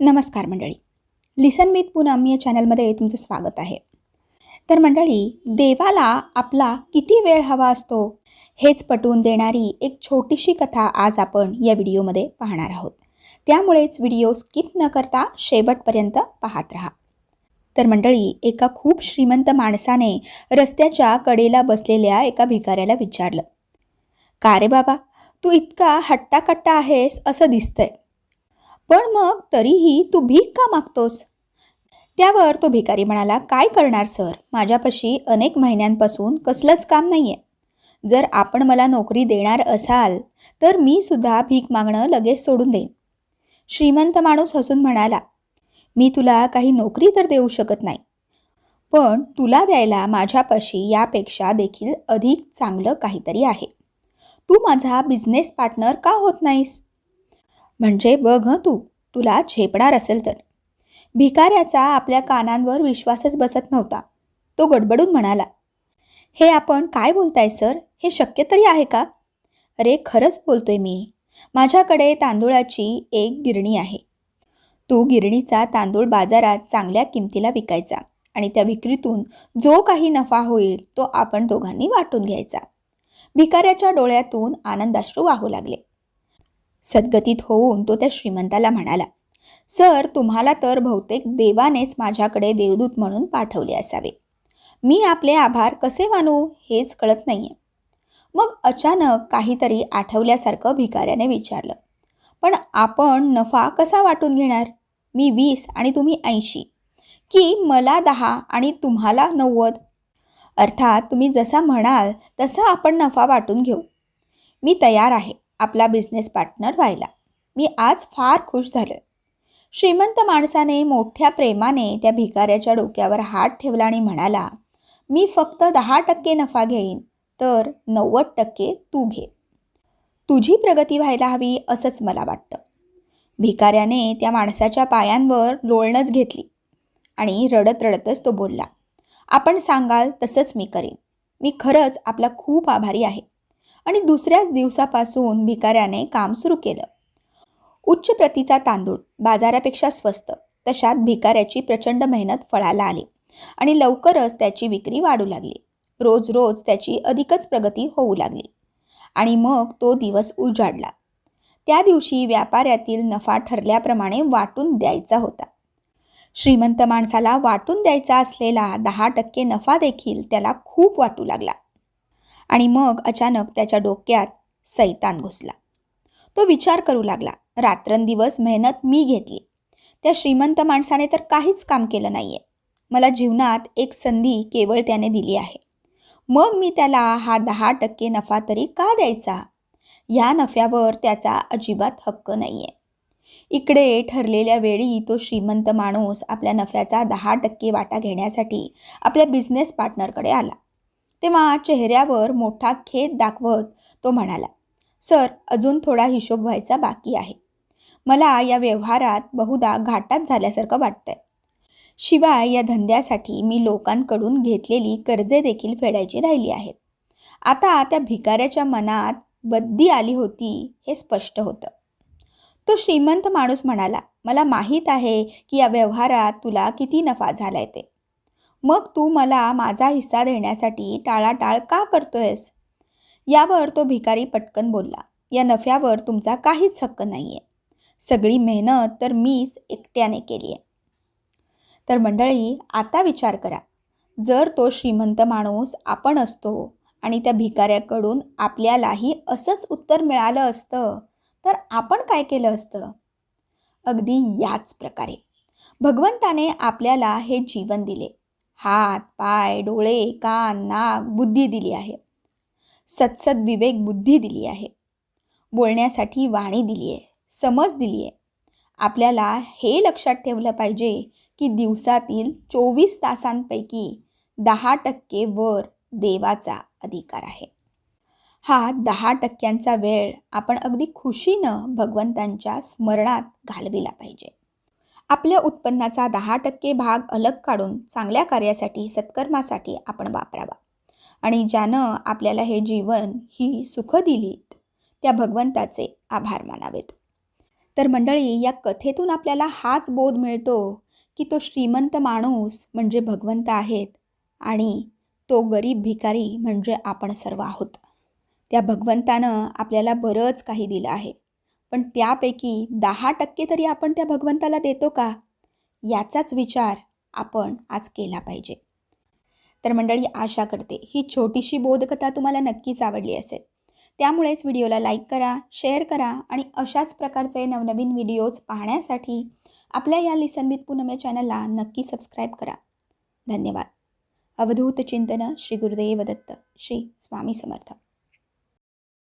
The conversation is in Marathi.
नमस्कार मंडळी. लिसन विथ पूनम या चॅनलमध्ये तुमचं स्वागत आहे. तर मंडळी देवाला आपला किती वेळ हवा असतो हेच पटवून देणारी एक छोटीशी कथा आज आपण या व्हिडिओमध्ये पाहणार आहोत. त्यामुळेच व्हिडिओ स्किप न करता शेवटपर्यंत पाहत राहा. तर मंडळी एका खूप श्रीमंत माणसाने रस्त्याच्या कडेला बसलेल्या एका भिकाऱ्याला विचारलं का रे बाबा तू इतका हट्टाकट्टा आहेस असं दिसतंय. पण मग तरीही तू भीक का मागतोस? त्यावर तो भिकारी म्हणाला काय करणार सर? माझ्यापाशी अनेक महिन्यांपासून कसलंच काम नाही आहे जर आपण मला नोकरी देणार असाल तर मी सुद्धा भीक मागणं लगेच सोडून देईन. श्रीमंत माणूस हसून म्हणाला मी तुला काही नोकरी तर देऊ शकत नाही पण तुला द्यायला माझ्यापाशी यापेक्षा देखील अधिक चांगलं काहीतरी आहे. तू माझा बिझनेस पार्टनर का होत नाहीस? म्हणजे बघ हं तू तुला झेपणार असेल तर. भिकाऱ्याचा आपल्या कानांवर विश्वासच बसत नव्हता. तो गडबडून म्हणाला हे आपण काय बोलताय सर? हे शक्य तरी आहे का? अरे खरंच बोलतोय मी. माझ्याकडे तांदूळाची एक गिरणी आहे. तू गिरणीचा तांदूळ बाजारात चांगल्या किमतीला विकायचा आणि त्या विक्रीतून जो काही नफा होईल तो आपण दोघांनी वाटून घ्यायचा. भिकाऱ्याच्या डोळ्यातून आनंदाश्रू वाहू लागले. सद्गतीत होऊन तो त्या श्रीमंताला म्हणाला सर तुम्हाला तर बहुतेक देवानेच माझ्याकडे देवदूत म्हणून पाठवले असावे. मी आपले आभार कसे मानू हेच कळत नाहीये. मग अचानक काहीतरी आठवल्यासारखं भिकाऱ्याने विचारलं पण आपण नफा कसा वाटून घेणार? मी वीस आणि तुम्ही ऐंशी. की मला दहा आणि तुम्हाला नव्वद? अर्थात तुम्ही जसा म्हणाल तसा आपण नफा वाटून घेऊ. मी तयार आहे. आपला बिझनेस पार्टनर व्हायला. मी आज फार खुश झालो श्रीमंत माणसाने मोठ्या प्रेमाने त्या भिकाऱ्याच्या डोक्यावर हात ठेवला आणि म्हणाला मी फक्त दहा टक्के नफा घेईन तर नव्वद टक्के तू घे. तुझी प्रगती व्हायला हवी असंच मला वाटतं. भिकाऱ्याने त्या माणसाच्या पायांवर लोळणंच घेतली आणि रडत रडतच तो बोलला आपण सांगाल तसंच मी करेन. मी खरंच आपला खूप आभारी आहे. आणि दुसऱ्याच दिवसापासून भिकाऱ्याने काम सुरू केलं. उच्च प्रतीचा तांदूळ बाजारापेक्षा स्वस्त तशात भिकाऱ्याची प्रचंड मेहनत फळाला आली आणि लवकरच त्याची विक्री वाढू लागली. रोज रोज त्याची अधिकच प्रगती होऊ लागली. आणि मग तो दिवस उजाडला. त्या दिवशी व्यापाऱ्यातील नफा ठरल्याप्रमाणे वाटून द्यायचा होता. श्रीमंत माणसाला वाटून द्यायचा असलेला दहा टक्के नफा देखील त्याला खूप वाटू लागला. आणि मग अचानक त्याच्या डोक्यात सैतान घुसला. तो विचार करू लागला रात्रंदिवस मेहनत मी घेतली. त्या श्रीमंत माणसाने तर काहीच काम केलं नाहीये. मला जीवनात एक संधी केवळ त्याने दिली आहे. मग मी त्याला हा दहा टक्के नफा तरी का द्यायचा? या नफ्यावर त्याचा अजिबात हक्क नाहीये. इकडे ठरलेल्या वेळी तो श्रीमंत माणूस आपल्या नफ्याचा दहा टक्के वाटा घेण्यासाठी आपल्या बिझनेस पार्टनरकडे आला. तेव्हा चेहऱ्यावर मोठा खेद दाखवत तो म्हणाला सर अजून थोडा हिशोब व्हायचा बाकी आहे. मला या व्यवहारात बहुधा घाटात झाल्यासारखं वाटतंय. शिवाय या धंद्यासाठी मी लोकांकडून घेतलेली कर्जे देखील फेडायची राहिली आहेत. आता त्या भिकाऱ्याच्या मनात बद्दी आली होती हे स्पष्ट होतं. तो श्रीमंत माणूस म्हणाला मला माहीत आहे की या व्यवहारात तुला किती नफा झालाय ते. मग तू मला माझा हिस्सा देण्यासाठी टाळाटाळ का करतोयस? यावर तो भिकारी पटकन बोलला. या नफ्यावर तुमचा काहीच हक्क नाही आहे सगळी मेहनत तर मीच एकट्याने केली आहे तर मंडळी आता विचार करा. जर तो श्रीमंत माणूस आपण असतो आणि त्या भिकाऱ्याकडून आपल्यालाही असंच उत्तर मिळालं असतं तर आपण काय केलं असतं? अगदी याच प्रकारे. भगवंताने आपल्याला हे जीवन दिले. हात पाय डोळे कान नाक बुद्धी दिली आहे. सत्सद विवेक बुद्धी दिली आहे. बोलण्यासाठी वाणी दिली आहे. समज दिली आहे. आपल्याला हे लक्षात ठेवलं पाहिजे की दिवसातील चोवीस तासांपैकी दहा टक्के वर देवाचा अधिकार आहे. हा दहा टक्क्यांचा वेळ आपण अगदी खुशीनं भगवंतांच्या स्मरणात घालविला पाहिजे. आपल्या उत्पन्नाचा दहा टक्के भाग अलग काढून चांगल्या कार्यासाठी सत्कर्मासाठी आपण वापरावा. आणि ज्यानं आपल्याला हे जीवन ही सुख दिलीत त्या भगवंताचे आभार मानावेत. तर मंडळी या कथेतून आपल्याला हाच बोध मिळतो की तो श्रीमंत माणूस म्हणजे भगवंत आहेत आणि तो गरीब भिकारी म्हणजे आपण सर्व आहोत. त्या भगवंतानं आपल्याला बरंच काही दिलं आहे. पण त्यापैकी दहा टक्के तरी आपण त्या भगवंताला देतो का? याचाच विचार आपण आज केला पाहिजे. तर मंडळी आशा करते ही छोटीशी बोधकथा तुम्हाला नक्कीच आवडली असेल. त्यामुळेच व्हिडिओला लाईक करा शेअर करा आणि अशाच प्रकारचे नवनवीन व्हिडिओज पाहण्यासाठी आपल्या या लिसन विथ पूनम या चॅनलला नक्की सबस्क्राईब करा. धन्यवाद. अवधूत चिंतन श्री गुरुदेव दत्त श्री स्वामी समर्थ.